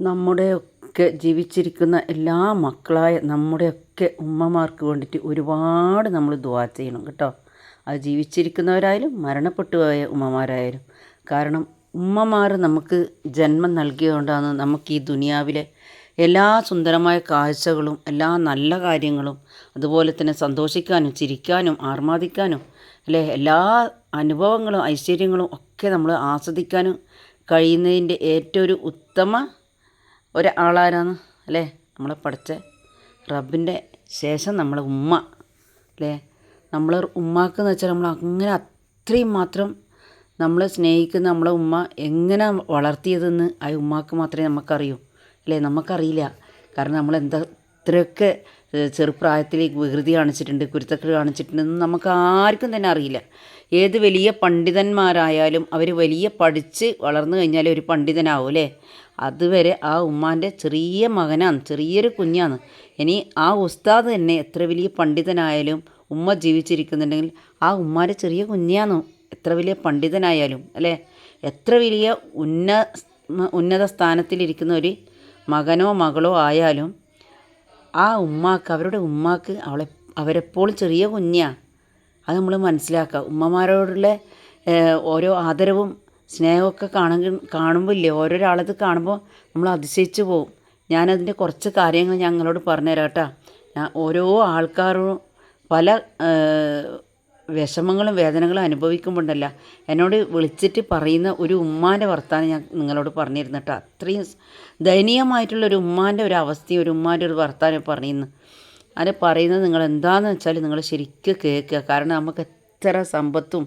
നമ്മുടെയൊക്കെ ജീവിച്ചിരിക്കുന്ന എല്ലാ മക്കളായ നമ്മുടെയൊക്കെ ഉമ്മമാർക്ക് വേണ്ടിയിട്ട് ഒരുപാട് നമ്മൾ ദുവാ ചെയ്യണം കേട്ടോ. അത് ജീവിച്ചിരിക്കുന്നവരായാലും മരണപ്പെട്ടു പോയ ഉമ്മമാരായാലും. കാരണം ഉമ്മമാർ നമുക്ക് ജന്മം നൽകിയതുകൊണ്ടാണ് നമുക്ക് ഈ ദുനിയാവിലെ എല്ലാ സുന്ദരമായ കാഴ്ചകളും എല്ലാ നല്ല കാര്യങ്ങളും അതുപോലെ തന്നെ സന്തോഷിക്കാനും ചിരിക്കാനും ആർമാദിക്കാനും അല്ലേ? എല്ലാ അനുഭവങ്ങളും ഐശ്വര്യങ്ങളും ഒക്കെ നമ്മൾ ആസ്വദിക്കാനും കഴിയുന്നതിന്റെ ഏറ്റവും ഒരു ഉത്തമ ഒരാളാരാണ് അല്ലേ? നമ്മളെ പഠിച്ച റബ്ബിന്റെ ശേഷം നമ്മളെ ഉമ്മ അല്ലേ? നമ്മൾ ഉമ്മാക്കെന്ന് വെച്ചാൽ നമ്മൾ അങ്ങനെ അത്രയും മാത്രം നമ്മൾ സ്നേഹിക്കുന്ന നമ്മളെ ഉമ്മ എങ്ങനെ വളർത്തിയതെന്ന് ആ ഉമ്മാക്ക് മാത്രമേ നമുക്കറിയൂ അല്ലേ? നമുക്കറിയില്ല. കാരണം നമ്മൾ എന്താ ഇത്രയൊക്കെ ചെറുപ്രായത്തിൽ വികൃതി കാണിച്ചിട്ടുണ്ട് കുരുത്തക്കേട് കാണിച്ചിട്ടുണ്ടെന്ന് നമുക്ക് ആർക്കും തന്നെ അറിയില്ല. ഏത് വലിയ പണ്ഡിതന്മാരായാലും അവർ വലിയ പഠിച്ച് വളർന്നു കഴിഞ്ഞാൽ ഒരു പണ്ഡിതനാവും അല്ലേ? അതുവരെ ആ ഉമ്മാന്റെ ചെറിയ മകനാണ് ചെറിയൊരു കുഞ്ഞാണ്. ഇനി ആ ഉസ്താദ് തന്നെ എത്ര വലിയ പണ്ഡിതനായാലും ഉമ്മ ജീവിച്ചിരിക്കുന്നുണ്ടെങ്കിൽ ആ ഉമ്മാന്റെ ചെറിയ കുഞ്ഞാണ് എത്ര വലിയ പണ്ഡിതനായാലും അല്ലേ? എത്ര വലിയ ഉന്ന ഉന്നത സ്ഥാനത്തിലിരിക്കുന്ന ഒരു മകനോ മകളോ ആയാലും ആ ഉമ്മാക്ക് അവരുടെ ഉമ്മാക്ക് അവളെ അവരെപ്പോഴും ചെറിയ കുഞ്ഞാണ് അത് നമ്മൾ മനസ്സിലാക്കുക. ഉമ്മമാരോടുള്ള ഓരോ ആദരവും സ്നേഹമൊക്കെ കാണുക കാണുമ്പോൾ ഇല്ലേ ഓരോരാളത് കാണുമ്പോൾ നമ്മൾ അതിശയിച്ചു പോവും. ഞാനതിന്റെ കുറച്ച് കാര്യങ്ങൾ ഞങ്ങളോട് പറഞ്ഞുതരാം കേട്ടോ. ഞാൻ ഓരോ ആൾക്കാരും പല വിഷമങ്ങളും വേദനകളും അനുഭവിക്കുമ്പോണ്ടല്ല എന്നോട് വിളിച്ചിട്ട് പറയുന്ന ഒരു ഉമ്മാന്റെ വർത്താനം ഞാൻ നിങ്ങളോട് പറഞ്ഞിരുന്നു കേട്ടോ. അത്രയും ദയനീയമായിട്ടുള്ള ഒരു ഉമ്മാന്റെ ഒരു അവസ്ഥയും ഒരു ഉമ്മാന്റെ ഒരു വർത്താനം പറയുന്നു അത് പറയുന്നത് നിങ്ങൾ എന്താണെന്ന് വെച്ചാൽ നിങ്ങൾ ശരിക്കും കേൾക്കുക. കാരണം നമുക്ക് എത്ര സമ്പത്തും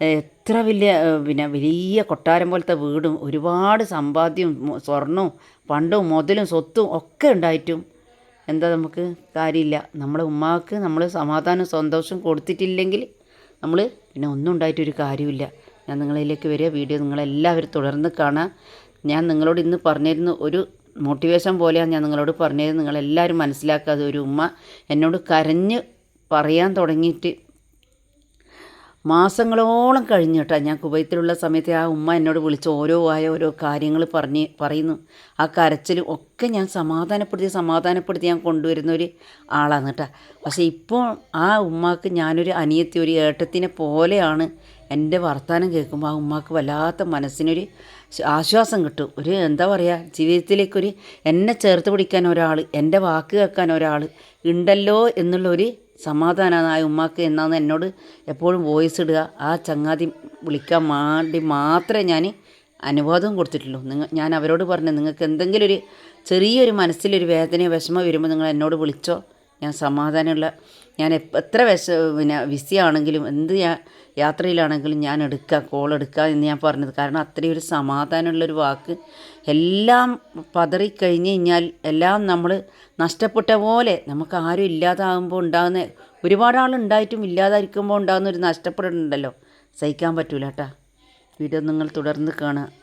എത്ര വലിയ പിന്നെ വലിയ കൊട്ടാരം പോലത്തെ വീടും ഒരുപാട് സമ്പാദ്യവും സ്വർണവും പണ്ടും മുതലും സ്വത്തും ഒക്കെ ഉണ്ടായിട്ടും. എന്താ നമുക്ക് കാര്യമില്ല. നമ്മളെ ഉമ്മാക്ക് നമ്മൾ സമാധാനം സന്തോഷം കൊടുത്തിട്ടില്ലെങ്കിൽ നമ്മൾ പിന്നെ ഒന്നും ഉണ്ടായിട്ടൊരു കാര്യമില്ല. ഞാൻ നിങ്ങളിലേക്ക് വരിക. വീഡിയോ നിങ്ങളെല്ലാവരും തുടർന്ന് കാണാം ഞാൻ നിങ്ങളോട് ഇന്ന് പറഞ്ഞിരുന്ന ഒരു മോട്ടിവേഷൻ പോലെയാണ് ഞാൻ നിങ്ങളോട് പറഞ്ഞത് നിങ്ങളെല്ലാവരും മനസ്സിലാക്കാതെ ഒരു ഉമ്മ എന്നോട് കരഞ്ഞ് പറയാൻ തുടങ്ങിയിട്ട് മാസങ്ങളോളം കഴിഞ്ഞിട്ടാണ് കേട്ടോ ഞാൻ കുവൈത്തിലുള്ള സമയത്ത് ആ ഉമ്മ എന്നോട് വിളിച്ച് ഓരോ ആയ ഓരോ കാര്യങ്ങൾ പറഞ്ഞ് പറയുന്നു. ആ കരച്ചിലും ഒക്കെ ഞാൻ സമാധാനപ്പെടുത്തി സമാധാനപ്പെടുത്തി ഞാൻ കൊണ്ടുവരുന്ന ഒരു ആളാണ് കേട്ടോ പക്ഷേ ഇപ്പോൾ ആ ഉമ്മാക്ക് ഞാനൊരു അനിയത്തി ഒരു ഏട്ടത്തിനെ പോലെയാണ് എന്റെ വർത്തമാനം കേൾക്കുമ്പോൾ ആ ഉമ്മാക്ക് വല്ലാത്ത മനസ്സിനൊരു ആശ്വാസം കിട്ടും. ഒരു എന്താ പറയുക ജീവിതത്തിലേക്കൊരു എന്നെ ചേർത്ത് പിടിക്കാൻ ഒരാൾ എന്റെ വാക്ക് കേൾക്കാൻ ഒരാൾ ഉണ്ടല്ലോ എന്നുള്ള ആ ഉമ്മാക്ക് എന്നാന്ന് എന്നോട് എപ്പോഴും വോയിസ് ഇടുക. ആ ചങ്ങാതി വിളിക്കാൻ വേണ്ടി മാത്രമേ ഞാൻ അനുവാദം കൊടുത്തിട്ടുള്ളൂ. നിങ്ങൾ ഞാൻ അവരോട് പറഞ്ഞു നിങ്ങൾക്ക് എന്തെങ്കിലും ഒരു ചെറിയൊരു മനസ്സിലൊരു വേദനയോ വിഷമോ വരുമ്പോൾ നിങ്ങൾ എന്നോട് വിളിച്ചോ. ഞാൻ സമാധാനമുള്ള ഞാൻ എത്ര വിശ പിന്നെ വിസിയാണെങ്കിലും എന്ത് ഞാൻ യാത്രയിലാണെങ്കിലും ഞാൻ എടുക്കുക കോൾ എടുക്കുക എന്ന് ഞാൻ പറഞ്ഞത്. കാരണം അത്രയും ഒരു സമാധാനമുള്ളൊരു വാക്ക് എല്ലാം പതറിക്കഴിഞ്ഞ് കഴിഞ്ഞാൽ എല്ലാം നമ്മൾ നഷ്ടപ്പെട്ട പോലെ നമുക്ക് ആരും ഇല്ലാതാകുമ്പോൾ ഉണ്ടാകുന്ന ഒരുപാട് ആളുണ്ടായിട്ടും ഇല്ലാതായിരിക്കുമ്പോൾ ഉണ്ടാകുന്ന ഒരു നഷ്ടപ്പെടുന്നുണ്ടല്ലോ സഹിക്കാൻ പറ്റൂല കേട്ടാ വീഡിയോ നിങ്ങൾ തുടർന്ന് കാണുക.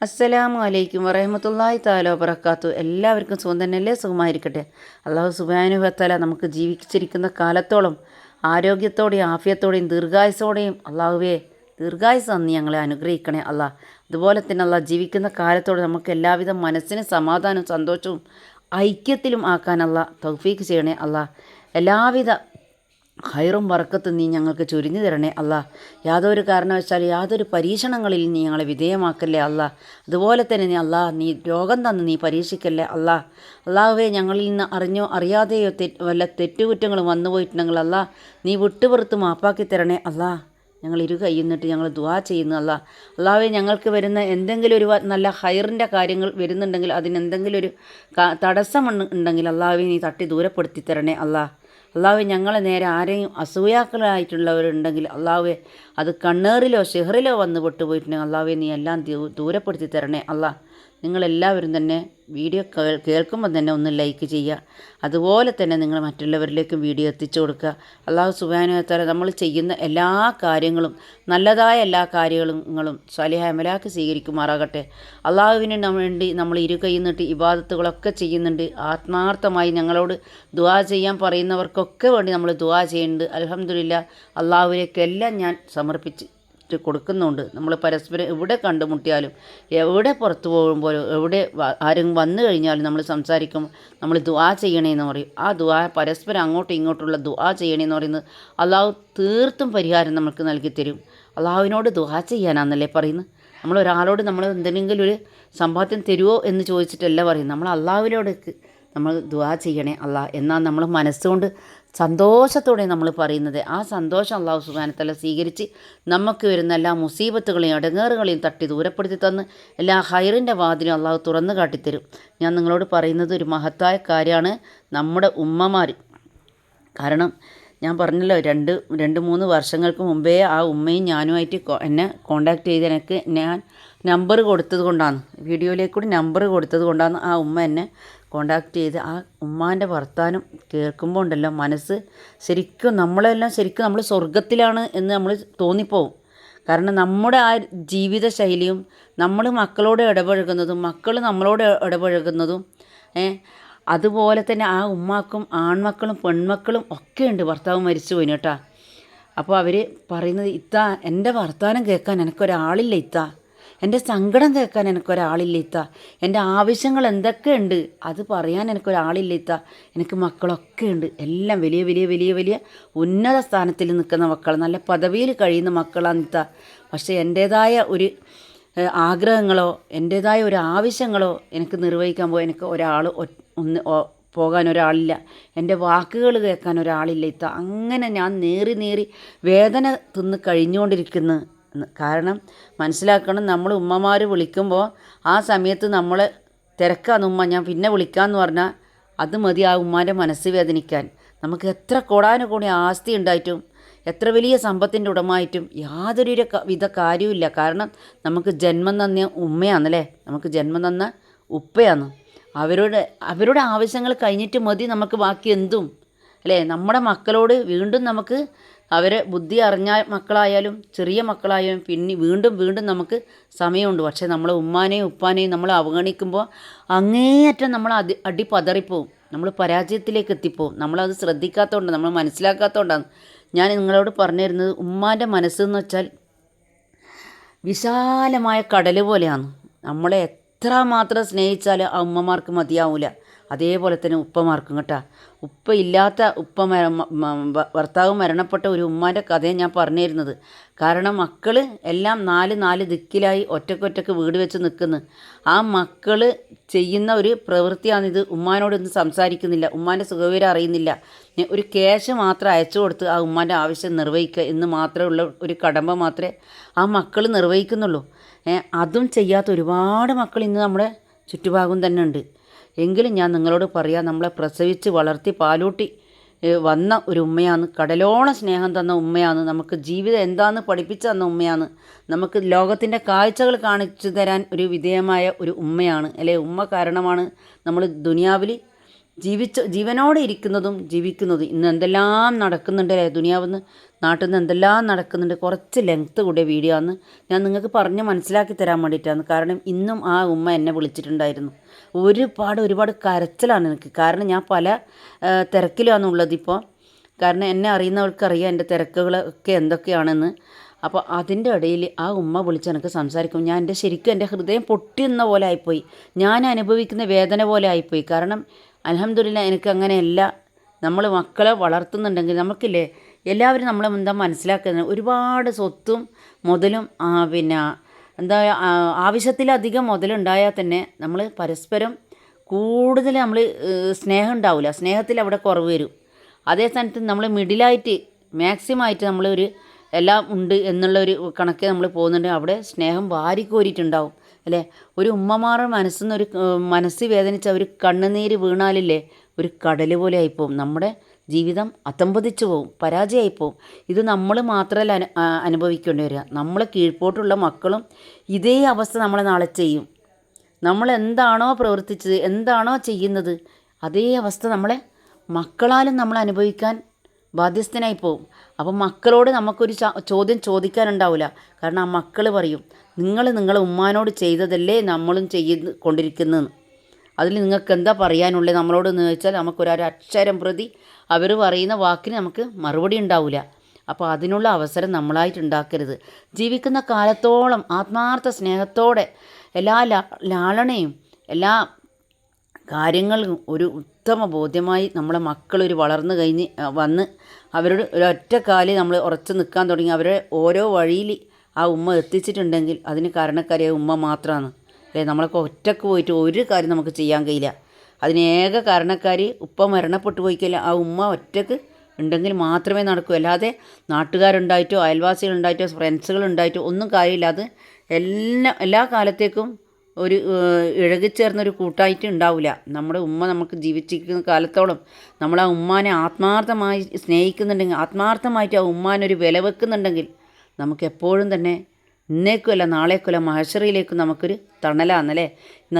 അസ്സലാമു അലൈക്കും വറഹമത്തല്ലാഹി താല വബറക്കാത്തു എല്ലാവർക്കും സുഖം തന്നെയല്ലേ? സുഖമായിരിക്കട്ടെ. അള്ളാഹു സുബാനുഭത്തല നമുക്ക് ജീവിച്ചിരിക്കുന്ന കാലത്തോളം ആരോഗ്യത്തോടെയും ആഫിയത്തോടെയും ദീർഘായുസോടെയും അള്ളാഹുവേ ദീർഘായുസ് തന്ന് ഞങ്ങളെ അനുഗ്രഹിക്കണേ അള്ളാഹ് അതുപോലെ തന്നെ അള്ളാഹ് ജീവിക്കുന്ന കാലത്തോടെ നമുക്ക് എല്ലാവിധ മനസ്സിന് സമാധാനവും സന്തോഷവും ഐക്യത്തിലും ആക്കാൻ അള്ളാഹ് തൗഫീക്ക് ചെയ്യണേ അള്ളാഹ് എല്ലാവിധ ഹൈറും വറക്കത്തും നീ ഞങ്ങൾക്ക് ചൊരിഞ്ഞു തരണേ അല്ല യാതൊരു കാരണവശാൽ യാതൊരു പരീക്ഷണങ്ങളിൽ നീ ഞങ്ങളെ വിധേയമാക്കല്ലേ അല്ല അതുപോലെ തന്നെ നീ അല്ല നീ രോഗം തന്ന് നീ പരീക്ഷിക്കല്ലേ അല്ല അള്ളാഹുവെ ഞങ്ങളിൽ നിന്ന് അറിഞ്ഞോ അറിയാതെയോ തെറ്റ് വല്ല തെറ്റുകുറ്റങ്ങളും വന്നു പോയിട്ടുണ്ടെങ്കിൽ അല്ല നീ വിട്ടുപുറത്ത് മാപ്പാക്കി തരണേ അല്ല ഞങ്ങൾ ഇരു കൈന്നിട്ട് ഞങ്ങൾ ദുവാ ചെയ്യുന്നു അല്ല അള്ളാഹുവെ ഞങ്ങൾക്ക് വരുന്ന എന്തെങ്കിലും ഒരു നല്ല ഹൈറിന്റെ കാര്യങ്ങൾ വരുന്നുണ്ടെങ്കിൽ അതിനെന്തെങ്കിലും ഒരു ക- തടസ്സം ഉണ്ടെങ്കിൽ അള്ളാഹുവെ നീ തട്ടി ദൂരപ്പെടുത്തി തരണേ അല്ലാ അള്ളാഹു ഞങ്ങളെ നേരെ ആരെയും അസൂയാക്കളായിട്ടുള്ളവരുണ്ടെങ്കിൽ അള്ളാഹുവെ അത് കണ്ണേറിലോ ഷെഹറിലോ വന്ന് പൊട്ടുപോയിട്ടുണ്ടെങ്കിൽ അള്ളാഹുവെ നീ എല്ലാം ദൂരപ്പെടുത്തി തരണേ. അല്ല നിങ്ങളെല്ലാവരും തന്നെ വീഡിയോ കേൾ കേൾക്കുമ്പോൾ തന്നെ ഒന്ന് ലൈക്ക് ചെയ്യുക. അതുപോലെ തന്നെ നിങ്ങൾ മറ്റുള്ളവരിലേക്കും വീഡിയോ എത്തിച്ചു കൊടുക്കുക. അള്ളാഹു സുബാനുവത്താല നമ്മൾ ചെയ്യുന്ന എല്ലാ കാര്യങ്ങളും നല്ലതായ എല്ലാ കാര്യങ്ങളും സലിഹ അമലാക്ക് സ്വീകരിക്കുമാറാകട്ടെ. അള്ളാഹുവിന് വേണ്ടി നമ്മൾ ഇരു നിട്ട് ഇബാദത്തുകളൊക്കെ ചെയ്യുന്നുണ്ട്. ആത്മാർത്ഥമായി ഞങ്ങളോട് ദുവാ ചെയ്യാൻ പറയുന്നവർക്കൊക്കെ വേണ്ടി നമ്മൾ ദുവാ ചെയ്യുന്നുണ്ട്. അലഹമില്ല അള്ളാഹുവിലേക്കെല്ലാം ഞാൻ സമർപ്പിച്ച് കൊടുക്കുന്നുണ്ട്. നമ്മൾ പരസ്പരം എവിടെ കണ്ടുമുട്ടിയാലും എവിടെ പുറത്തു പോകുമ്പോഴും എവിടെ ആരും വന്നു കഴിഞ്ഞാലും നമ്മൾ സംസാരിക്കും നമ്മൾ ദുആ ചെയ്യണേന്ന് പറയും. ആ ദുആ പരസ്പരം അങ്ങോട്ടും ഇങ്ങോട്ടുള്ള ദുആ ചെയ്യണേന്ന് പറയുന്നത് അള്ളാഹു തീർത്തും പരിഹാരം നമുക്ക് നൽകി തരും. അള്ളാഹുവിനോട് ദുആ ചെയ്യാനാണെന്നല്ലേ പറയുന്നത്? നമ്മൾ ഒരാളോട് നമ്മൾ എന്തെങ്കിലും ഒരു സമ്പാദ്യം തരുമോ എന്ന് ചോദിച്ചിട്ടല്ല പറയും നമ്മൾ അള്ളാഹുവിനോട് നമ്മൾ ദുആ ചെയ്യണേ അള്ളാഹ്. എന്നാൽ നമ്മൾ മനസ്സുകൊണ്ട് സന്തോഷത്തോടെ നമ്മൾ പറയുന്നത് ആ സന്തോഷം അള്ളാഹു സുബാനത്തല സ്വീകരിച്ച് നമുക്ക് വരുന്ന എല്ലാ മുസീബത്തുകളെയും അടങ്ങേറുകളെയും തട്ടി ദൂരപ്പെടുത്തി തന്ന് എല്ലാ ഹൈറിന്റെ വാതിലും അള്ളാഹു തുറന്നു കാട്ടിത്തരും. ഞാൻ നിങ്ങളോട് പറയുന്നത് ഒരു മഹത്തായ കാര്യമാണ് നമ്മുടെ ഉമ്മമാർ കാരണം ഞാൻ പറഞ്ഞല്ലോ രണ്ട് രണ്ട് മൂന്ന് വർഷങ്ങൾക്ക് മുമ്പേ ആ ഉമ്മയും ഞാനുമായിട്ട് എന്നെ കോണ്ടാക്ട് ചെയ്ത് എനിക്ക് ഞാൻ നമ്പർ കൊടുത്തത് കൊണ്ടാണ്. വീഡിയോയിലേക്ക് കൂടി നമ്പർ കൊടുത്തത് കൊണ്ടാണ് ആ ഉമ്മ എന്നെ കോണ്ടാക്ട് ചെയ്ത്. ആ ഉമ്മാന്റെ വർത്താനം കേൾക്കുമ്പോൾ ഉണ്ടല്ലോ മനസ്സ് ശരിക്കും നമ്മളെല്ലാം ശരിക്കും നമ്മൾ സ്വർഗത്തിലാണ് എന്ന് നമ്മൾ തോന്നിപ്പോവും. കാരണം നമ്മുടെ ആ ജീവിത ശൈലിയും നമ്മൾ മക്കളോട് ഇടപഴകുന്നതും മക്കൾ നമ്മളോട് ഇടപഴകുന്നതും അതുപോലെ തന്നെ ആ ഉമ്മാക്കും ആൺമക്കളും പെൺമക്കളും ഒക്കെ ഉണ്ട്. ഭർത്താവ് മരിച്ചു പോയിന് കേട്ടാ. അപ്പോൾ അവർ പറയുന്നത് ഇത്ത എന്റെ വർത്തമാനം കേൾക്കാൻ എനിക്കൊരാളില്ല ഇത്ത. എന്റെ സങ്കടം തീർക്കാൻ എനിക്കൊരാളില്ല ഇത്ത. എന്റെ ആവശ്യങ്ങൾ എന്തൊക്കെയുണ്ട് അത് പറയാൻ എനിക്കൊരാളില്ല ഇത്ത. എനിക്ക് മക്കളൊക്കെ ഉണ്ട് എല്ലാം വലിയ വലിയ വലിയ വലിയ ഉന്നത സ്ഥാനത്തിൽ നിൽക്കുന്ന മക്കൾ നല്ല പദവിയിൽ കഴിയുന്ന മക്കളാണ് ഇത്ത. പക്ഷേ എന്റേതായ ഒരു ആഗ്രഹങ്ങളോ എന്റേതായ ഒരു ആവശ്യങ്ങളോ എനിക്ക് നിർവഹിക്കാൻ പോയി എനിക്ക് ഒരാൾ ഒന്ന് പോകാൻ ഒരാളില്ല. എന്റെ വാക്കുകൾ കേൾക്കാൻ ഒരാളില്ല ഇത്ത. അങ്ങനെ ഞാൻ നേറി നേറി വേദന തിന്ന് കഴിഞ്ഞുകൊണ്ടിരിക്കുന്നു. കാരണം മനസ്സിലാക്കണം നമ്മൾ ഉമ്മമാർ വിളിക്കുമ്പോൾ ആ സമയത്ത് നമ്മൾ തിരക്കാന്ന് ഉമ്മ ഞാൻ പിന്നെ വിളിക്കാമെന്ന് പറഞ്ഞാൽ അത് മതി ആ ഉമ്മാന്റെ മനസ്സ് വേദനിക്കാൻ. നമുക്ക് എത്ര കോടാനുകൂടി ആസ്തി ഉണ്ടായിട്ടും എത്ര വലിയ സമ്പത്തിന്റെ ഉടമായിട്ടും യാതൊരു വിധ കാര്യവുമില്ല കാരണം നമുക്ക് ജന്മം തന്ന ഉമ്മയാണല്ലേ? നമുക്ക് ജന്മം തന്ന ഉപ്പയാണ്. അവരുടെ അവരുടെ ആവശ്യങ്ങൾ കഴിഞ്ഞിട്ട് മതി നമുക്ക് ബാക്കി എന്തും. അല്ലേ? നമ്മുടെ മക്കളോട് വീണ്ടും നമുക്ക് അവരെ ബുദ്ധി അറിഞ്ഞ മക്കളായാലും ചെറിയ മക്കളായാലും പിന്നെ വീണ്ടും വീണ്ടും നമുക്ക് സമയമുണ്ട്. പക്ഷേ നമ്മളെ ഉമ്മാനെയും ഉപ്പാനെയും നമ്മൾ അവഗണിക്കുമ്പോൾ അങ്ങേയറ്റം നമ്മൾ അതി അടി പതറിപ്പോവും നമ്മൾ പരാജയത്തിലേക്ക് എത്തിപ്പോവും. നമ്മളത് ശ്രദ്ധിക്കാത്തതുകൊണ്ട് നമ്മൾ മനസ്സിലാക്കാത്തതുകൊണ്ടാണ് ഞാൻ നിങ്ങളോട് പറഞ്ഞു തരുന്നത് ഉമ്മാന്റെ മനസ്സെന്ന് വെച്ചാൽ വിശാലമായ കടൽ പോലെയാണ്. നമ്മളെ എത്ര മാത്രം സ്നേഹിച്ചാൽ ആ ഉമ്മമാർക്ക് മതിയാവില്ല അതേപോലെ തന്നെ ഉപ്പമാർക്കും കേട്ടോ. ഉപ്പ ഇല്ലാത്ത ഉപ്പ ഭർത്താവ് മരണപ്പെട്ട ഒരു ഉമ്മാന്റെ കഥയാണ് ഞാൻ പറഞ്ഞു തരുന്നത് കാരണം മക്കൾ എല്ലാം നാല് നാല് ദിക്കിലായി ഒറ്റക്കൊറ്റക്ക് വീട് വെച്ച് നിൽക്കുന്നു ആ മക്കൾ ചെയ്യുന്ന ഒരു പ്രവൃത്തിയാണിത്. ഉമ്മാനോടൊന്നും സംസാരിക്കുന്നില്ല. ഉമ്മാന്റെ സുഖവിവരം അറിയുന്നില്ല. ഒരു ക്യാഷ് മാത്രം അയച്ചു കൊടുത്ത് ആ ഉമ്മാന്റെ ആവശ്യം നിർവഹിക്കുക എന്ന് മാത്രമുള്ള ഒരു കടമ്പ മാത്രമേ ആ മക്കൾ നിർവഹിക്കുന്നുള്ളൂ. അതും ചെയ്യാത്ത ഒരുപാട് മക്കൾ ഇന്ന് നമ്മുടെ ചുറ്റുഭാഗം തന്നെ ഉണ്ട്. എങ്കിലും ഞാൻ നിങ്ങളോട് പറയാം നമ്മളെ പ്രസവിച്ച് വളർത്തി പാലൂട്ടി വന്ന ഒരു ഉമ്മയാണ്. കടലോണ സ്നേഹം തന്ന ഉമ്മയാണ്. നമുക്ക് ജീവിതം എന്താണെന്ന് പഠിപ്പിച്ചു തന്ന ഉമ്മയാണ്. നമുക്ക് ലോകത്തിന്റെ കാഴ്ചകൾ കാണിച്ചു തരാൻ ഒരു വിധേയമായ ഒരു ഉമ്മയാണ്. അല്ലെ? ഉമ്മ കാരണമാണ് നമ്മൾ ദുനിയാവിൽ ജീവിച്ച ജീവനോടെ ഇരിക്കുന്നതും ജീവിക്കുന്നതും ഇന്ന് എന്തെല്ലാം നടക്കുന്നുണ്ട് അല്ലേ? ദുനിയാവെന്ന് നാട്ടിൽ നിന്ന് എന്തെല്ലാം നടക്കുന്നുണ്ട്? കുറച്ച് ലെങ്ത്ത് കൂടിയ വീഡിയോ ആണ് ഞാൻ നിങ്ങൾക്ക് പറഞ്ഞ് മനസ്സിലാക്കി തരാൻ വേണ്ടിയിട്ടാണ്. കാരണം ഇന്നും ആ ഉമ്മ എന്നെ വിളിച്ചിട്ടുണ്ടായിരുന്നു. ഒരുപാട് ഒരുപാട് കരച്ചിലാണ് എനിക്ക്. കാരണം ഞാൻ പല ആ, തിരക്കിലാണ് ഉള്ളതിപ്പോൾ കാരണം എന്നെ അറിയുന്നവർക്കറിയാം എന്റെ തിരക്കുകളൊക്കെ എന്തൊക്കെയാണെന്ന്. അപ്പോൾ അതിന്റെ ഇടയിൽ ആ ഉമ്മ വിളിച്ച് എനിക്ക് സംസാരിക്കും ഞാൻ എന്റെ ശരിക്കും എന്റെ ഹൃദയം പൊട്ടിയെന്ന പോലെ ആയിപ്പോയി. ഞാൻ അനുഭവിക്കുന്ന വേദന പോലെ ആയിപ്പോയി. കാരണം അലഹമില്ല എനിക്ക് അങ്ങനെയല്ല. നമ്മൾ മക്കളെ വളർത്തുന്നുണ്ടെങ്കിൽ നമുക്കില്ലേ എല്ലാവരും നമ്മളെ എന്താ മനസ്സിലാക്കുന്നത്? ഒരുപാട് സ്വത്തും മുതലും പിന്നെ എന്താ ആവശ്യത്തിലധികം മുതലുണ്ടായാൽ തന്നെ നമ്മൾ പരസ്പരം കൂടുതൽ നമ്മൾ സ്നേഹം ഉണ്ടാവില്ല. സ്നേഹത്തിൽ അവിടെ കുറവ് വരും. അതേ സ്ഥാനത്ത് നമ്മൾ മിഡിലായിട്ട് മാക്സിമം ആയിട്ട് നമ്മളൊരു എല്ലാം ഉണ്ട് എന്നുള്ള ഒരു കണക്കെ നമ്മൾ പോകുന്നുണ്ട്. അവിടെ സ്നേഹം വാരിക്കോരിയിട്ടുണ്ടാവും. അല്ലേ? ഒരു ഉമ്മമാരുടെ മനസ്സിൽ ഒരു മനസ്സ് വേദനിച്ച ഒരു കണ്ണുനീര് വീണാലില്ലേ ഒരു കടൽ പോലെ ആയിപ്പോവും. നമ്മുടെ ജീവിതം അത്തമ്പതിച്ചു പോവും പരാജയമായി പോവും ഇത് നമ്മൾ മാത്രമല്ല അനു അനുഭവിക്കേണ്ടി വരിക. നമ്മളെ കീഴ്പോട്ടുള്ള മക്കളും ഇതേ അവസ്ഥ നമ്മളെ നാളെ ചെയ്യും. നമ്മൾ എന്താണോ പ്രവർത്തിച്ചത് എന്താണോ ചെയ്യുന്നത് അതേ അവസ്ഥ നമ്മളെ മക്കളാലും നമ്മൾ അനുഭവിക്കാൻ ബാധ്യസ്ഥനായി പോവും. അപ്പം മക്കളോട് നമുക്കൊരു ചോദ്യം ചോദിക്കാനുണ്ടാവില്ല കാരണം ആ മക്കൾ പറയും നിങ്ങൾ നിങ്ങളെ ഉമ്മാനോട് ചെയ്തതല്ലേ നമ്മളും ചെയ്ത് കൊണ്ടിരിക്കുന്നതെന്ന് അതിൽ നിങ്ങൾക്ക് എന്താ പറയാനുള്ളത് നമ്മളോട് എന്ന് വെച്ചാൽ നമുക്കൊരു അക്ഷരം പ്രതി അവർ പറയുന്ന വാക്കിന് നമുക്ക് മറുപടി ഉണ്ടാവില്ല അപ്പോൾ അതിനുള്ള അവസരം നമ്മളായിട്ട് ഉണ്ടാക്കരുത്. ജീവിക്കുന്ന കാലത്തോളം ആത്മാർത്ഥ സ്നേഹത്തോടെ എല്ലാ ലാ- ലാളനയും എല്ലാ കാര്യങ്ങളും ഒരു ഉത്തമ ബോധ്യമായി നമ്മളെ മക്കളൊരു വളർന്നു കഴിഞ്ഞ് വന്ന് അവരോട് ഒരൊറ്റ കാലിൽ നമ്മൾ ഉറച്ചു നിൽക്കാൻ തുടങ്ങി. അവരെ ഓരോ വഴിയിൽ ആ ഉമ്മ എത്തിച്ചിട്ടുണ്ടെങ്കിൽ അതിന് കാരണക്കാരിയായ ഉമ്മ മാത്രമാണ്. അല്ലേ? നമ്മളൊക്കെ ഒറ്റയ്ക്ക് പോയിട്ട് ഒരു കാര്യം നമുക്ക് ചെയ്യാൻ കഴിയില്ല. അതിന് ഏക കാരണക്കാരി ഉപ്പ മരണപ്പെട്ടു പോയിക്കല്ല ആ ഉമ്മ ഒറ്റയ്ക്ക് ഉണ്ടെങ്കിൽ മാത്രമേ നടക്കൂ. അല്ലാതെ നാട്ടുകാരുണ്ടായിട്ടോ അയൽവാസികളുണ്ടായിട്ടോ ഫ്രണ്ട്സുകളുണ്ടായിട്ടോ ഒന്നും കാര്യമില്ല അത് എല്ലാ എല്ലാ കാലത്തേക്കും ഒരു ഇഴകിച്ചേർന്നൊരു കൂട്ടായിട്ട് ഉണ്ടാവില്ല നമ്മുടെ ഉമ്മ നമുക്ക് ജീവിച്ചിരിക്കുന്ന കാലത്തോളം നമ്മൾ ആ ഉമ്മാനെ ആത്മാർത്ഥമായി സ്നേഹിക്കുന്നുണ്ടെങ്കിൽ ആത്മാർത്ഥമായിട്ട് ആ ഉമ്മാനൊരു വില വെക്കുന്നുണ്ടെങ്കിൽ നമുക്ക് എപ്പോഴും തന്നെ ഇന്നേക്കുമല്ല നാളേക്കുമല്ല മഹഷറിയിലേക്കും നമുക്കൊരു തണലാന്നല്ലേ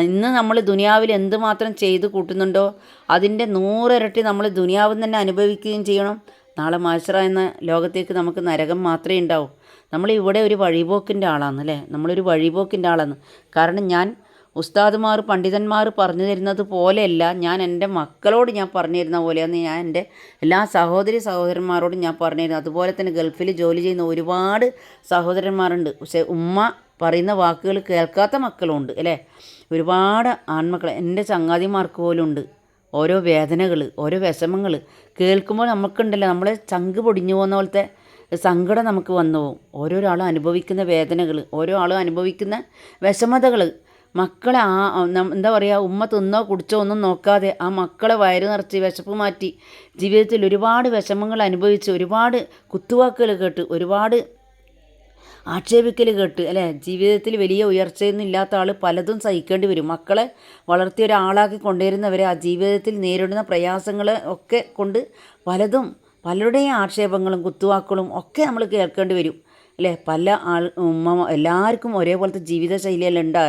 ഇന്ന് നമ്മൾ ദുനിയാവിൽ എന്തുമാത്രം ചെയ്ത് കൂട്ടുന്നുണ്ടോ അതിന്റെ നൂറിരട്ടി നമ്മൾ ദുനിയാവിൽ തന്നെ അനുഭവിക്കുകയും ചെയ്യണം. നാളെ മാഷറ എന്ന ലോകത്തേക്ക് നമുക്ക് നരകം മാത്രമേ ഉണ്ടാവൂ. നമ്മൾ ഇവിടെ ഒരു വഴിപോക്കിന്റെ ആളാണ് അല്ലേ? നമ്മളൊരു വഴിപോക്കിന്റെ ആളാണ് കാരണം ഞാൻ ഉസ്താദുമാർ പണ്ഡിതന്മാർ പറഞ്ഞു തരുന്നത് പോലെയല്ല. ഞാൻ എന്റെ മക്കളോട് ഞാൻ പറഞ്ഞു തരുന്ന പോലെയാണ് ഞാൻ എന്റെ എല്ലാ സഹോദരി സഹോദരന്മാരോടും ഞാൻ പറഞ്ഞു തരുന്നത്. അതുപോലെ തന്നെ ഗൾഫിൽ ജോലി ചെയ്യുന്ന ഒരുപാട് സഹോദരന്മാരുണ്ട്. പക്ഷേ ഉമ്മ പറയുന്ന വാക്കുകൾ കേൾക്കാത്ത മക്കളുണ്ട് അല്ലേ? ഒരുപാട് ആൺമക്കൾ എന്റെ ചങ്ങാതിമാർക്ക് പോലും ഉണ്ട് ഓരോ വേദനകൾ ഓരോ വിഷമങ്ങൾ കേൾക്കുമ്പോൾ നമുക്കുണ്ടല്ലോ നമ്മളെ ചങ്ക് പൊടിഞ്ഞു പോകുന്ന പോലത്തെ സങ്കടം നമുക്ക് വന്നു പോകും. ആളും അനുഭവിക്കുന്ന വേദനകൾ ഓരോ ആളും അനുഭവിക്കുന്ന വിഷമതകൾ മക്കളെ ആ എന്താ പറയുക ഉമ്മ തിന്നോ കുടിച്ചോ ഒന്നും നോക്കാതെ ആ മക്കളെ വയറ് നിറച്ച് വിശപ്പ് മാറ്റി ജീവിതത്തിൽ ഒരുപാട് വിഷമങ്ങൾ അനുഭവിച്ച് ഒരുപാട് കുത്തുവാക്കുകൾ കേട്ട് ഒരുപാട് ആക്ഷേപിക്കൽ കേട്ട് അല്ലേ? ജീവിതത്തിൽ വലിയ ഉയർച്ചയൊന്നും ഇല്ലാത്ത ആൾ പലതും സഹിക്കേണ്ടി വരും. മക്കളെ വളർത്തിയ ഒരാളാക്കി കൊണ്ടുവരുന്നവരെ ആ ജീവിതത്തിൽ നേരിടുന്ന പ്രയാസങ്ങൾ ഒക്കെ കൊണ്ട് പലതും പലരുടെയും ആക്ഷേപങ്ങളും കുത്തുവാക്കുകളും ഒക്കെ നമ്മൾ കേൾക്കേണ്ടി വരും. അല്ലേ? പല ആൾ ഉമ്മ എല്ലാവർക്കും ഒരേപോലത്തെ ജീവിതശൈലിയെല്ലാം ഉണ്ടാ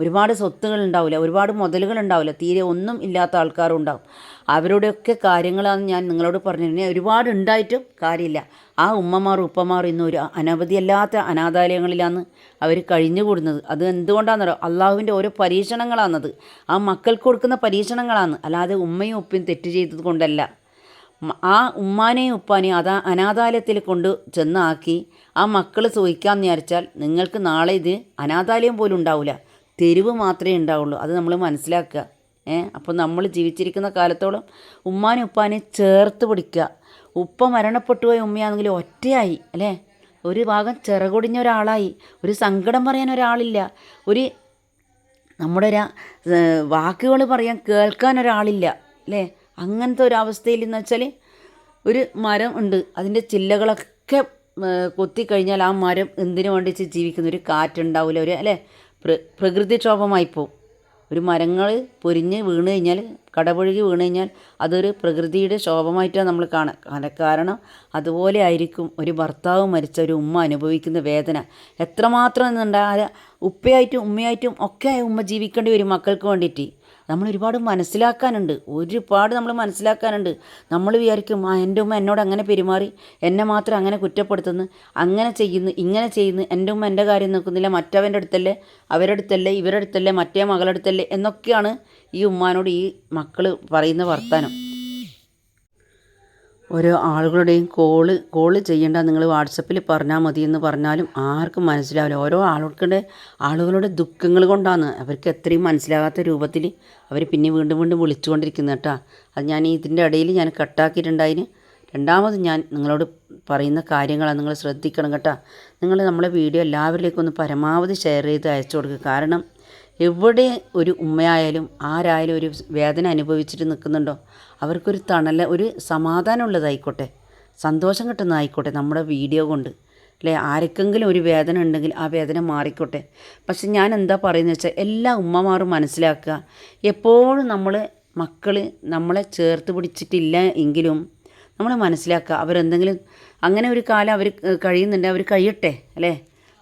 ഒരുപാട് സ്വത്തുകൾ ഉണ്ടാവില്ല ഒരുപാട് മുതലുകൾ ഉണ്ടാവില്ല തീരെ ഒന്നും ഇല്ലാത്ത ആൾക്കാരും ഉണ്ടാവും. അവരുടെയൊക്കെ കാര്യങ്ങളാണ് ഞാൻ നിങ്ങളോട് പറഞ്ഞിരുന്നത്. ഒരുപാട് ഉണ്ടായിട്ടും കാര്യമില്ല. ആ ഉമ്മമാർ ഉപ്പമാർ ഇന്ന് ഒരു അനവധിയല്ലാത്ത അനാഥാലയങ്ങളിലാണ് അവർ കഴിഞ്ഞുകൂടുന്നത്. അത് എന്തുകൊണ്ടാണെന്നറിയോ? അള്ളാഹുവിന്റെ ഓരോ പരീക്ഷണങ്ങളാണത്. ആ മക്കൾക്ക് കൊടുക്കുന്ന പരീക്ഷണങ്ങളാണ്. അല്ലാതെ ഉമ്മയും ഉപ്പയും തെറ്റ് ചെയ്തത് കൊണ്ടല്ല. ആ ഉമ്മാനെയും ഉപ്പാനെയും അതാ അനാഥാലയത്തിൽ കൊണ്ട് ചെന്നാക്കി ആ മക്കൾ സൂഹിക്കാമെന്ന് വിചാരിച്ചാൽ നിങ്ങൾക്ക് നാളെ ഇത് അനാഥാലയം പോലും ഉണ്ടാവില്ല തെരുവ് മാത്രമേ ഉണ്ടാവുള്ളൂ. അത് നമ്മൾ മനസ്സിലാക്കുക. ഏ അപ്പോൾ നമ്മൾ ജീവിച്ചിരിക്കുന്ന കാലത്തോളം ഉമ്മാനും ഉപ്പാനെ ചേർത്ത് പിടിക്കുക. ഉപ്പ മരണപ്പെട്ടു പോയ ഉമ്മയാണെങ്കിൽ ഒറ്റയായി അല്ലേ? ഒരു ഭാഗം ചിറകൊടിഞ്ഞ ഒരാളായി. ഒരു സങ്കടം പറയാൻ ഒരാളില്ല. ഒരു നമ്മുടെ ഒരു വാക്കുകൾ പറയാൻ കേൾക്കാൻ ഒരാളില്ല അല്ലേ? അങ്ങനത്തെ ഒരു അവസ്ഥയിൽ എന്ന് വെച്ചാൽ ഒരു മരം ഉണ്ട്. അതിന്റെ ചില്ലകളൊക്കെ കൊത്തിക്കഴിഞ്ഞാൽ ആ മരം എന്തിനു വേണ്ടിച്ച് ജീവിക്കുന്ന? ഒരു കാറ്റുണ്ടാവില്ല ഒരു അല്ലേ? പ്ര പ്രകൃതിക്ഷോഭമായി പോവും. ഒരു മരങ്ങൾ പൊരിഞ്ഞ് വീണ് കഴിഞ്ഞാൽ കടപുഴകി വീണ് കഴിഞ്ഞാൽ അതൊരു പ്രകൃതിയുടെ ശോഭമായിട്ടാണ് നമ്മൾ കാണുക കാരണം അതുപോലെ ആയിരിക്കും ഒരു ഭർത്താവ് മരിച്ച ഒരു ഉമ്മ അനുഭവിക്കുന്ന വേദന. എത്രമാത്രം എന്നുണ്ടായ ഉപ്പയായിട്ടും ഉമ്മയായിട്ടും ഒക്കെ ഉമ്മ ജീവിക്കേണ്ടി വരും മക്കൾക്ക് വേണ്ടിയിട്ട്. നമ്മൾ ഒരുപാട് മനസ്സിലാക്കാനുണ്ട്. ഒരുപാട് നമ്മൾ മനസ്സിലാക്കാനുണ്ട്. നമ്മൾ വിചാരിക്കും ആ എന്റെ ഉമ്മ എന്നോട് അങ്ങനെ പെരുമാറി എന്നെ മാത്രം അങ്ങനെ കുറ്റപ്പെടുത്തുന്നു അങ്ങനെ ചെയ്യുന്നു ഇങ്ങനെ ചെയ്യുന്നു എന്റെ ഉമ്മ എന്റെ കാര്യം നോക്കുന്നില്ല മറ്റവന്റെ അടുത്തല്ലേ അവരുടെ അടുത്തല്ലേ ഇവരുടെ അടുത്തല്ലേ മറ്റേ മകളുടെ എന്നൊക്കെയാണ് ഈ ഉമ്മാനോട് ഈ മക്കൾ പറയുന്ന വർത്താനം. ഓരോ ആളുകളുടെയും കോൾ കോൾ ചെയ്യേണ്ട നിങ്ങൾ വാട്സപ്പിൽ പറഞ്ഞാൽ മതി എന്ന് പറഞ്ഞാലും ആർക്കും മനസ്സിലാവില്ല. ഓരോ ആളുകളുടെ ആളുകളുടെ ദുഃഖങ്ങൾ കൊണ്ടാണ് അവർക്ക് എത്രയും മനസ്സിലാകാത്ത രൂപത്തിൽ അവർ പിന്നെ വീണ്ടും വീണ്ടും വിളിച്ചുകൊണ്ടിരിക്കുന്നത് കേട്ടോ. അത് ഞാൻ ഇതിന്റെ ഇടയിൽ ഞാൻ കട്ടാക്കിയിട്ടുണ്ടായിന് രണ്ടാമത് ഞാൻ നിങ്ങളോട് പറയുന്ന കാര്യങ്ങളാണ് നിങ്ങൾ ശ്രദ്ധിക്കണം കേട്ടോ. നിങ്ങൾ നമ്മളെ വീഡിയോ എല്ലാവരിലേക്കും ഒന്ന് പരമാവധി ഷെയർ ചെയ്ത് അയച്ചു കൊടുക്കുക. കാരണം എവിടെ ഒരു ഉമ്മയായാലും ആരായാലും ഒരു വേദന അനുഭവിച്ചിട്ട് നിൽക്കുന്നുണ്ടോ? അവർക്കൊരു തണല ഒരു സമാധാനമുള്ളതായിക്കോട്ടെ സന്തോഷം കിട്ടുന്നതായിക്കോട്ടെ നമ്മുടെ വീഡിയോ കൊണ്ട്. അല്ലേ? ആർക്കെങ്കിലും ഒരു വേദന ഉണ്ടെങ്കിൽ ആ വേദന മാറിക്കോട്ടെ. പക്ഷെ ഞാൻ എന്താ പറയുന്നത് വെച്ചാൽ എല്ലാ ഉമ്മമാരും മനസ്സിലാക്കുക. എപ്പോഴും നമ്മൾ മക്കൾ നമ്മളെ ചേർത്ത് പിടിച്ചിട്ടില്ല എങ്കിലും നമ്മൾ മനസ്സിലാക്കുക. അവരെന്തെങ്കിലും അങ്ങനെ ഒരു കാലം അവർ കഴിയുന്നുണ്ട്. അവർ കഴിയട്ടെ. അല്ലേ?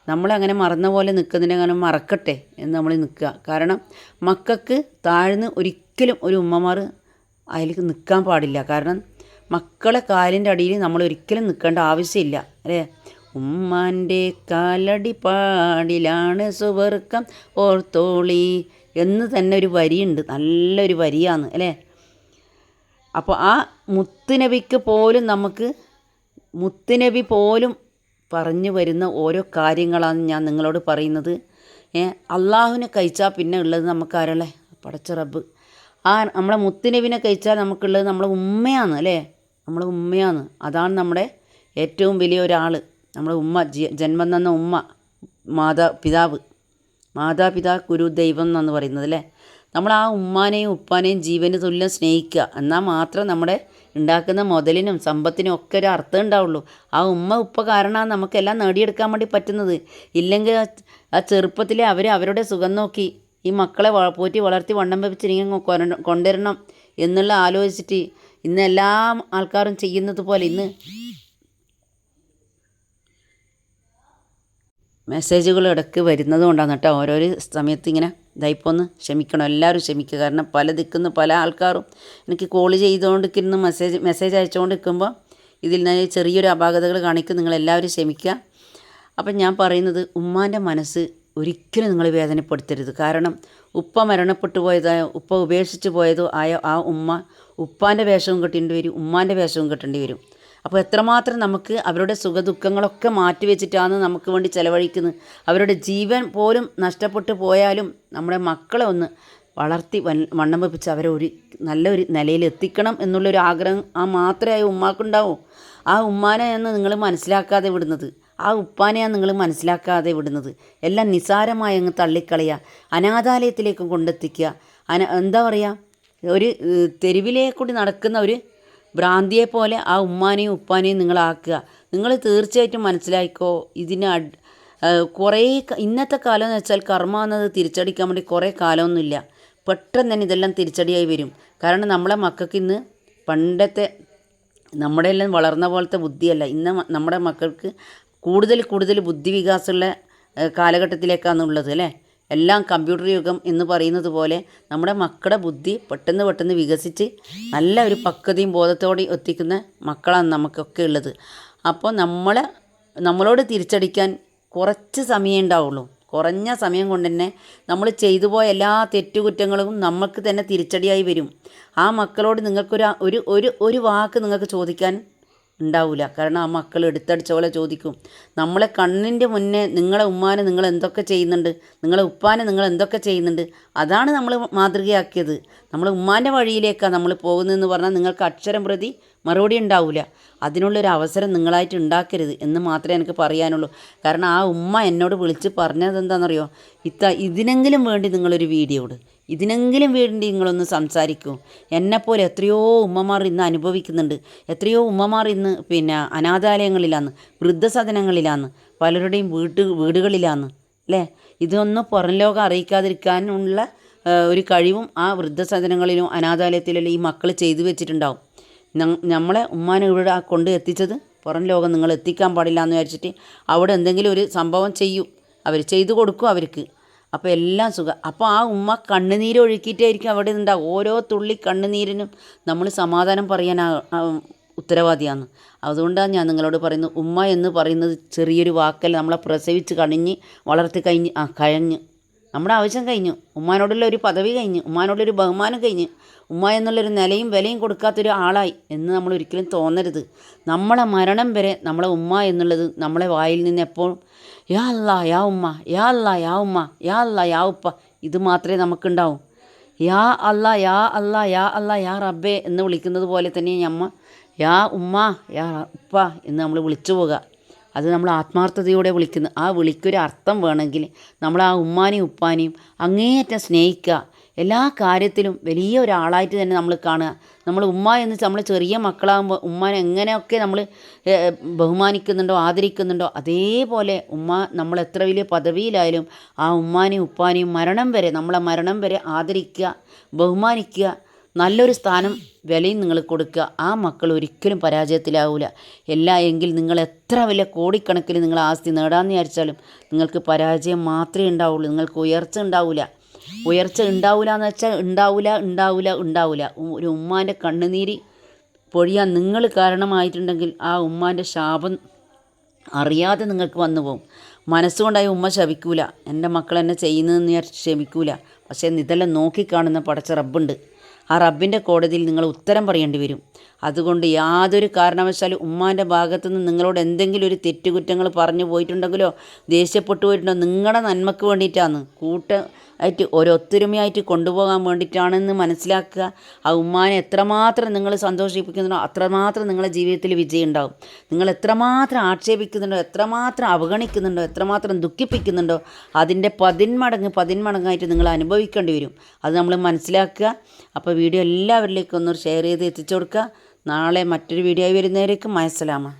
നമ്മളങ്ങനെ മറന്ന പോലെ നിൽക്കുന്നതിനെ അങ്ങനെ മറക്കട്ടെ എന്ന് നമ്മൾ നിൽക്കുക. കാരണം മക്കൾക്ക് താഴ്ന്ന് ഒരിക്കലും ഒരു ഉമ്മമാർ അതിൽ നിൽക്കാൻ പാടില്ല. കാരണം മക്കളെ കാലിന്റെ അടിയിൽ നമ്മൾ ഒരിക്കലും നിൽക്കേണ്ട ആവശ്യമില്ല. അല്ലേ? ഉമ്മാന്റെ കാലടി പാടിലാണ് സുവർക്കം ഓർത്തോളി എന്ന് തന്നെ ഒരു വരിയുണ്ട്. നല്ലൊരു വരിയാണ്. അല്ലേ? അപ്പോൾ ആ മുത്തുനബിക്ക് പോലും നമുക്ക് മുത്തുനബി പോലും പറഞ്ഞു വരുന്ന ഓരോ കാര്യങ്ങളാണ് ഞാൻ നിങ്ങളോട് പറയുന്നത്. ഏ അള്ളാഹുവിനെ കഴിച്ചാൽ പിന്നെ ഉള്ളത് നമുക്കാരല്ലേ? പടച്ച റബ്ബ്. ആ നമ്മളെ മുത്തുനബിനെ കഴിച്ചാൽ നമുക്കുള്ളത് നമ്മളെ ഉമ്മയാണ് അല്ലേ? നമ്മളെ ഉമ്മയാണ്. അതാണ് നമ്മുടെ ഏറ്റവും വലിയ ഒരാൾ നമ്മളെ ഉമ്മ ജന്മം തന്ന ഉമ്മ മാതാ പിതാവ്. മാതാപിതാ ഗുരു ദൈവം എന്നാണ് പറയുന്നത് അല്ലേ? നമ്മൾ ആ ഉമ്മാനെയും ഉപ്പാനെയും ജീവന് തുല്യം സ്നേഹിക്കുക. എന്നാൽ മാത്രം നമ്മുടെ ഉണ്ടാക്കുന്ന മുതലിനും സമ്പത്തിനും ഒക്കെ ഒരു അർത്ഥം ഉണ്ടാവുള്ളൂ. ആ ഉമ്മ ഉപ്പ കാരണമാണ് നമുക്കെല്ലാം നേടിയെടുക്കാൻ വേണ്ടി പറ്റുന്നത്. ഇല്ലെങ്കിൽ ആ- ചെറുപ്പത്തിലെ അവർ അവരുടെ സുഖം നോക്കി ഈ മക്കളെ പോറ്റി വളർത്തി വണ്ണം വെപ്പിച്ചിരിക്കും കൊണ്ടുവരണം എന്നുള്ള ആലോചിച്ചിട്ട് ഇന്ന് എല്ലാ ആൾക്കാരും ചെയ്യുന്നത് പോലെ ഇന്ന് മെസ്സേജുകൾ ഇടയ്ക്ക് വരുന്നത് കൊണ്ടാണ് കേട്ടോ. ഓരോരോ സമയത്ത് ഇങ്ങനെ ഇതായിപ്പോൾ ഒന്ന് ക്ഷമിക്കണം. എല്ലാവരും ക്ഷമിക്കുക. കാരണം പല ദിക്കുന്ന പല ആൾക്കാരും എനിക്ക് കോൾ ചെയ്തുകൊണ്ടിരിക്കുന്ന. മെസ്സേജ് മെസ്സേജ് അയച്ചുകൊണ്ട് നിൽക്കുമ്പോൾ ഇതിൽ നിന്ന് ചെറിയൊരു അപാകതകൾ കാണിക്കും. നിങ്ങളെല്ലാവരും ക്ഷമിക്കുക. അപ്പം ഞാൻ പറയുന്നത് ഉമ്മാന്റെ മനസ്സ് ഒരിക്കലും നിങ്ങൾ വേദനപ്പെടുത്തരുത്. കാരണം ഉപ്പ മരണപ്പെട്ടു പോയതായ ഉപ്പ ഉപേക്ഷിച്ച് പോയതോ ആയ ആ ഉമ്മ ഉപ്പാന്റെ വേഷവും കെട്ടേണ്ടി വരും ഉമ്മാന്റെ വേഷവും കെട്ടേണ്ടി വരും. അപ്പോൾ എത്രമാത്രം നമുക്ക് അവരുടെ സുഖദുഃഖങ്ങളൊക്കെ മാറ്റി വെച്ചിട്ടാണ് നമുക്ക് വേണ്ടി ചിലവഴിക്കുന്നത്? അവരുടെ ജീവൻ പോലും നഷ്ടപ്പെട്ടു പോയാലും നമ്മുടെ മക്കളെ ഒന്ന് വളർത്തി വണ്ണം വെപ്പിച്ച് അവരെ ഒരു നല്ലൊരു നിലയിൽ എത്തിക്കണം എന്നുള്ളൊരു ആഗ്രഹം ആ മാത്രമേ ആ ഉമ്മാക്കുണ്ടാവൂ. ആ ഉമ്മാനെയാണ് നിങ്ങൾ മനസ്സിലാക്കാതെ വിടുന്നത്. ആ ഉപ്പാനെയാണ് നിങ്ങൾ മനസ്സിലാക്കാതെ വിടുന്നത്. എല്ലാം നിസാരമായി അങ്ങ് തള്ളിക്കളയുക. അനാഥാലയത്തിലേക്ക് കൊണ്ടെത്തിക്കുക. അന എന്താ പറയുക? ഒരു തെരുവിലേക്കൂടി കൂടി നടക്കുന്ന ഒരു ഭ്രാന്തിയെ പോലെ ആ ഉമ്മാനെയും ഉപ്പാനെയും നിങ്ങളാക്കുക. നിങ്ങൾ തീർച്ചയായിട്ടും മനസ്സിലാക്കിക്കോ ഇതിന് അഡ് കുറേ ഇന്നത്തെ കാലം എന്ന് വെച്ചാൽ കർമ്മ എന്നത് തിരിച്ചടിക്കാൻ വേണ്ടി കുറേ കാലമൊന്നുമില്ല. പെട്ടെന്ന് തന്നെ ഇതെല്ലാം തിരിച്ചടിയായി വരും. കാരണം നമ്മളെ മക്കൾക്ക് ഇന്ന് പണ്ടത്തെ നമ്മുടെ എല്ലാം വളർന്ന പോലത്തെ ബുദ്ധിയല്ല. ഇന്ന് നമ്മുടെ മക്കൾക്ക് കൂടുതൽ കൂടുതൽ ബുദ്ധിവികാസമുള്ള വികാസമുള്ള കാലഘട്ടത്തിലേക്കാണ് ഉള്ളത് അല്ലേ? എല്ലാം കമ്പ്യൂട്ടർ യുഗം എന്ന് പറയുന്നത് പോലെ നമ്മുടെ മക്കളുടെ ബുദ്ധി പെട്ടെന്ന് പെട്ടെന്ന് വികസിച്ച് നല്ല ഒരു പക്വതയും ബോധത്തോടെ എത്തിക്കുന്ന മക്കളാണ് നമുക്കൊക്കെ ഉള്ളത്. അപ്പോൾ നമ്മളെ നമ്മളോട് തിരിച്ചടിക്കാൻ കുറച്ച് സമയം ഉണ്ടാവുള്ളൂ. കുറഞ്ഞ സമയം കൊണ്ട് തന്നെ നമ്മൾ ചെയ്തു പോയ എല്ലാ തെറ്റുകുറ്റങ്ങളും നമുക്ക് തന്നെ തിരിച്ചടിയായി വരും. ആ മക്കളോട് നിങ്ങൾക്കൊരു ഒരു ഒരു ഒരു വാക്ക് നിങ്ങൾക്ക് ചോദിക്കാൻ ഉണ്ടാവില്ല കാരണം ആ മക്കൾ എടുത്തടിച്ച പോലെ ചോദിക്കും. നമ്മളെ കണ്ണിന്റെ മുന്നേ നിങ്ങളെ ഉമ്മാനെ നിങ്ങൾ എന്തൊക്കെ ചെയ്യുന്നുണ്ട്? നിങ്ങളെ ഉപ്പാനെ നിങ്ങൾ എന്തൊക്കെ ചെയ്യുന്നുണ്ട്? അതാണ് നമ്മൾ മാതൃകയാക്കിയത്. നമ്മൾ ഉമ്മാന്റെ വഴിയിലേക്കാണ് നമ്മൾ പോകുന്നതെന്ന് പറഞ്ഞാൽ നിങ്ങൾക്ക് അക്ഷരം പ്രതി മറുപടി ഉണ്ടാവില്ല അതിനുള്ളൊരു അവസരം നിങ്ങളായിട്ട് ഉണ്ടാക്കരുത് എന്ന് മാത്രമേ എനിക്ക് പറയാനുള്ളൂ. കാരണം ആ ഉമ്മ എന്നോട് വിളിച്ച് പറഞ്ഞത് എന്താണെന്നറിയോ ഇത്ത ഇതിനെങ്കിലും വേണ്ടി നിങ്ങളൊരു വീഡിയോ ഇട്. ഇതിനെങ്കിലും വേണ്ടി നിങ്ങളൊന്ന് സംസാരിക്കൂ. എന്നെപ്പോലെ എത്രയോ ഉമ്മമാർ ഇന്ന് അനുഭവിക്കുന്നുണ്ട്. എത്രയോ ഉമ്മമാർ ഇന്ന് പിന്നെ അനാഥാലയങ്ങളിലാണ് വൃദ്ധസദനങ്ങളിലാണ് പലരുടെയും വീട്ട് വീടുകളിലാണ് അല്ലേ? ഇതൊന്നും പുറം ലോകം അറിയിക്കാതിരിക്കാനുള്ള ഒരു കഴിവും ആ വൃദ്ധസദനങ്ങളിലും അനാഥാലയത്തിലും ഈ മക്കൾ ചെയ്തു വെച്ചിട്ടുണ്ടാവും. നമ്മളെ ഉമ്മാനെ ഇവിടെ കൊണ്ട് എത്തിച്ചത് പുറം ലോകം നിങ്ങൾ എത്തിക്കാൻ പാടില്ല എന്ന് വിചാരിച്ചിട്ട് അവിടെ എന്തെങ്കിലും ഒരു സംഭവം ചെയ്യും. അവർ ചെയ്തു കൊടുക്കും അവർക്ക്. അപ്പോൾ എല്ലാം സുഖം. അപ്പോൾ ആ ഉമ്മ കണ്ണുനീര് ഒഴുക്കിയിട്ടായിരിക്കും അവിടെ ഉണ്ടാവും ഓരോ തുള്ളി കണ്ണുനീരിനും നമ്മൾ സമാധാനം പറയാൻ ഉത്തരവാദിയാണ്. അതുകൊണ്ടാണ് ഞാൻ നിങ്ങളോട് പറയുന്നത് ഉമ്മ എന്ന് പറയുന്നത് ചെറിയൊരു വാക്കല്ല നമ്മളെ പ്രസവിച്ച് കണിഞ്ഞ് വളർത്തി കഴിഞ്ഞ് ആ കഴിഞ്ഞ്. നമ്മുടെ ആവശ്യം കഴിഞ്ഞു. ഉമ്മാനോടുള്ള ഒരു പദവി കഴിഞ്ഞു ഉമ്മാനോടുള്ളൊരു ബഹുമാനം കഴിഞ്ഞ് ഉമ്മ എന്നുള്ളൊരു നിലയും വിലയും കൊടുക്കാത്തൊരു ആളായി എന്ന് നമ്മൾ ഒരിക്കലും തോന്നരുത്. നമ്മളെ മരണം വരെ നമ്മളെ ഉമ്മ എന്നുള്ളത് നമ്മളെ വായിൽ നിന്ന് എപ്പോഴും യാ യാ ഉമ്മ യാ അല്ല യാ ഉമ്മ യാ അല്ല യാ ഉപ്പ. ഇത് മാത്രമേ നമുക്കുണ്ടാവും. യാ അല്ല യാ അല്ല യാ അല്ല യാ റബ്ബേ എന്ന് വിളിക്കുന്നത് പോലെ തന്നെ നമ്മ യാ ഉമ്മ യാ ഉപ്പ എന്ന് നമ്മൾ വിളിച്ചു പോകുക അത് നമ്മൾ ആത്മാർത്ഥതയോടെ വിളിക്കുന്ന ആ വിളിക്കൊരു അർത്ഥം വേണമെങ്കിൽ നമ്മൾ ആ ഉമ്മാനെയും ഉപ്പാനെയും അങ്ങേയറ്റം സ്നേഹിക്കുക. എല്ലാ കാര്യത്തിലും വലിയ ഒരാളായിട്ട് തന്നെ നമ്മൾ കാണുക. നമ്മൾ ഉമ്മ എന്ന് നമ്മൾ ചെറിയ മക്കളാകുമ്പോൾ ഉമ്മാനെ എങ്ങനെയൊക്കെ നമ്മൾ ബഹുമാനിക്കുന്നുണ്ടോ ആദരിക്കുന്നുണ്ടോ അതേപോലെ ഉമ്മ നമ്മൾ എത്ര വലിയ പദവിയിലായാലും ആ ഉമ്മാനെയും ഉപ്പാനെയും മരണം വരെ നമ്മളെ മരണം വരെ ആദരിക്കുക ബഹുമാനിക്കുക നല്ലൊരു സ്ഥാനം വിലയും നിങ്ങൾ കൊടുക്കുക. ആ മക്കൾ ഒരിക്കലും പരാജയത്തിലാവില്ല എല്ലാ എങ്കിൽ നിങ്ങൾ എത്ര വലിയ കോടിക്കണക്കിന് നിങ്ങൾ ആസ്തി നേടാമെന്ന് വിചാരിച്ചാലും നിങ്ങൾക്ക് പരാജയം മാത്രമേ ഉണ്ടാവുള്ളൂ. നിങ്ങൾക്ക് ഉയർച്ച ഉണ്ടാവില്ല ഉയർച്ച ഉണ്ടാവില്ല എന്ന് വെച്ചാൽ ഉണ്ടാവില്ല ഉണ്ടാവില്ല ഉണ്ടാവില്ല ഒരു ഉമ്മാന്റെ കണ്ണുനീര് പൊഴിയാൻ നിങ്ങൾ കാരണമായിട്ടുണ്ടെങ്കിൽ ആ ഉമ്മാന്റെ ശാപം അറിയാതെ നിങ്ങൾക്ക് വന്നു പോകും മനസ്സുകൊണ്ടായി ഉമ്മ ശപിക്കൂല. എന്റെ മക്കൾ എന്നെ ചെയ്യുന്നതെന്ന് ഞാൻ ക്ഷമിക്കൂല. പക്ഷേ ഇതെല്ലാം നോക്കിക്കാണുന്ന പടച്ച റബ്ബുണ്ട്. ആ റബ്ബിന്റെ കോടതിയിൽ നിങ്ങൾ ഉത്തരം പറയേണ്ടി വരും. അതുകൊണ്ട് യാതൊരു കാരണവശാലും ഉമ്മാന്റെ ഭാഗത്തുനിന്ന് നിങ്ങളോട് എന്തെങ്കിലും ഒരു തെറ്റുകുറ്റങ്ങൾ പറഞ്ഞു പോയിട്ടുണ്ടെങ്കിലോ ദേഷ്യപ്പെട്ടു പോയിട്ടുണ്ടോ നിങ്ങളുടെ നന്മക്ക് വേണ്ടിയിട്ടാണ്. കൂട്ട ആയിട്ട് ഒരൊത്തൊരുമയായിട്ട് കൊണ്ടുപോകാൻ വേണ്ടിയിട്ടാണെന്ന് മനസ്സിലാക്കുക. ആ ഉമ്മാനെ എത്രമാത്രം നിങ്ങൾ സന്തോഷിപ്പിക്കുന്നുണ്ടോ അത്രമാത്രം നിങ്ങളുടെ ജീവിതത്തിൽ വിജയം ഉണ്ടാവും. നിങ്ങൾ എത്രമാത്രം ആക്ഷേപിക്കുന്നുണ്ടോ എത്രമാത്രം അവഗണിക്കുന്നുണ്ടോ എത്രമാത്രം ദുഃഖിപ്പിക്കുന്നുണ്ടോ അതിന്റെ പതിന്മടങ്ങ് പതിന്മടങ്ങായിട്ട് നിങ്ങൾ അനുഭവിക്കേണ്ടി വരും. അത് നമ്മൾ മനസ്സിലാക്കുക. അപ്പോൾ വീഡിയോ എല്ലാവരിലേക്കും ഒന്ന് ഷെയർ ചെയ്ത് എത്തിച്ചു കൊടുക്കുക. നാളെ മറ്റൊരു വീഡിയോ ആയി വരുന്നവരേക്കും മയസലാമ